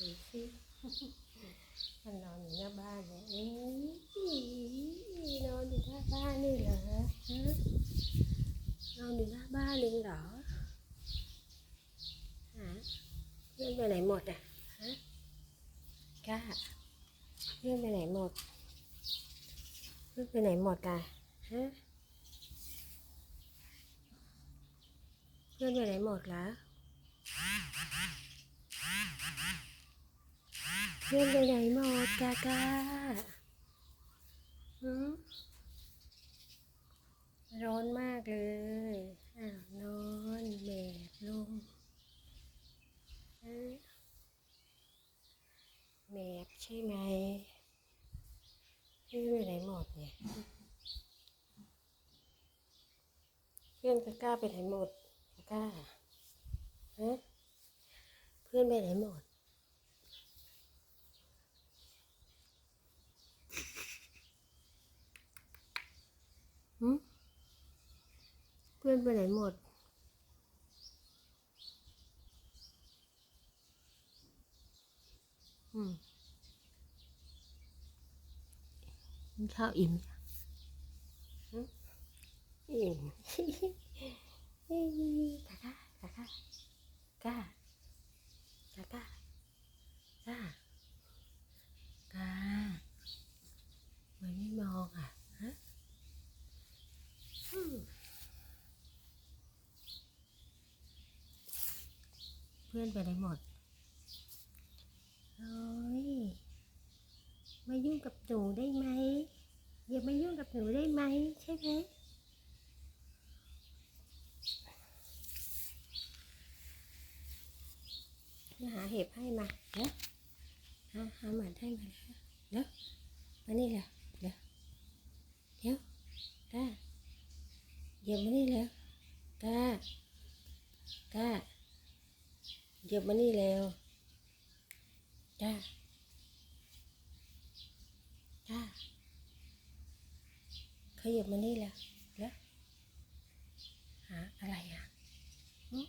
ดูสิมันนอนอยู่หน้าบ้านเนี่ยเอ้ยนอนอยู่หน้าบ้านนี่เหรอฮะนอนอยู่หน้าบ้านเลยเหรอฮะเพื่อนไปไหนหมดอะฮะก้าเพื่อนไปไหนหมดเพื่อนไปไหนหมดกันฮะเพื่อนไปไหนหมดแล้ว เพื่อนไปไหนหมดกาการ้อนมากเลยอ้าวนอนแบบลงแบบใช่ไหมเพื่อนไปไหนหมดเนี่ยเพื่อนกากาไปไหนหมดกากาเพื่อนไปไหนหมด เพื่อนไปไหนหมด อืมข้าวอิ่มอืมอิ่มกากากากากากากากากามันไม่มองอะ ฮะ อืม เพื่อนไปไหนหมดโอ้ยมายุ่งกับหนูได้ไหมอย่ามายุ่งกับหนูได้ไหมใช่ไหมมาหาเห็บให้มาเด้อหาหาหมันให้มาเด้อมานี่แหละเด้อเดี๋ยวได้เหยียบมานี่แล้วกล้ากล้า เหยียบมานี่แล้วกล้ากล้าขยับมานี่แล้วแล้วหาอะไรอะหึ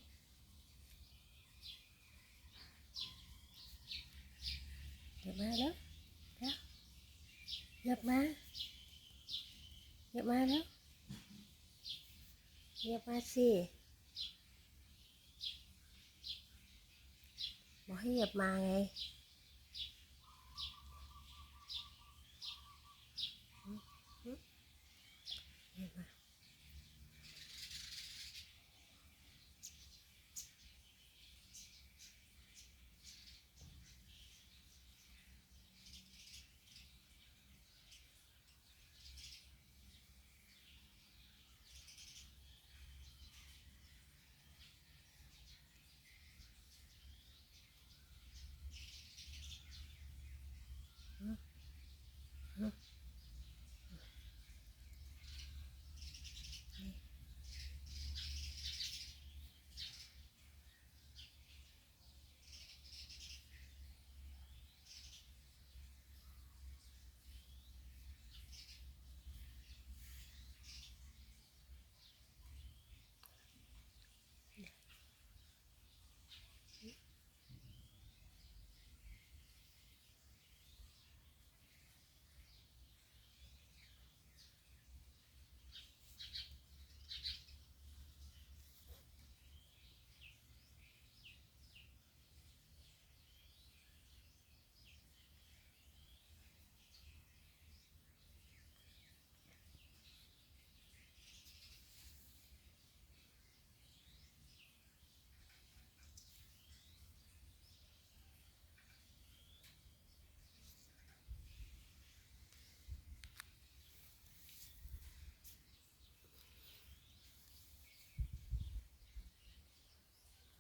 เหยียบมาแล้วแล้วเหยียบมาเหยียบมาแล้วเหยียบมาสิ บอกให้เหยียบมาไง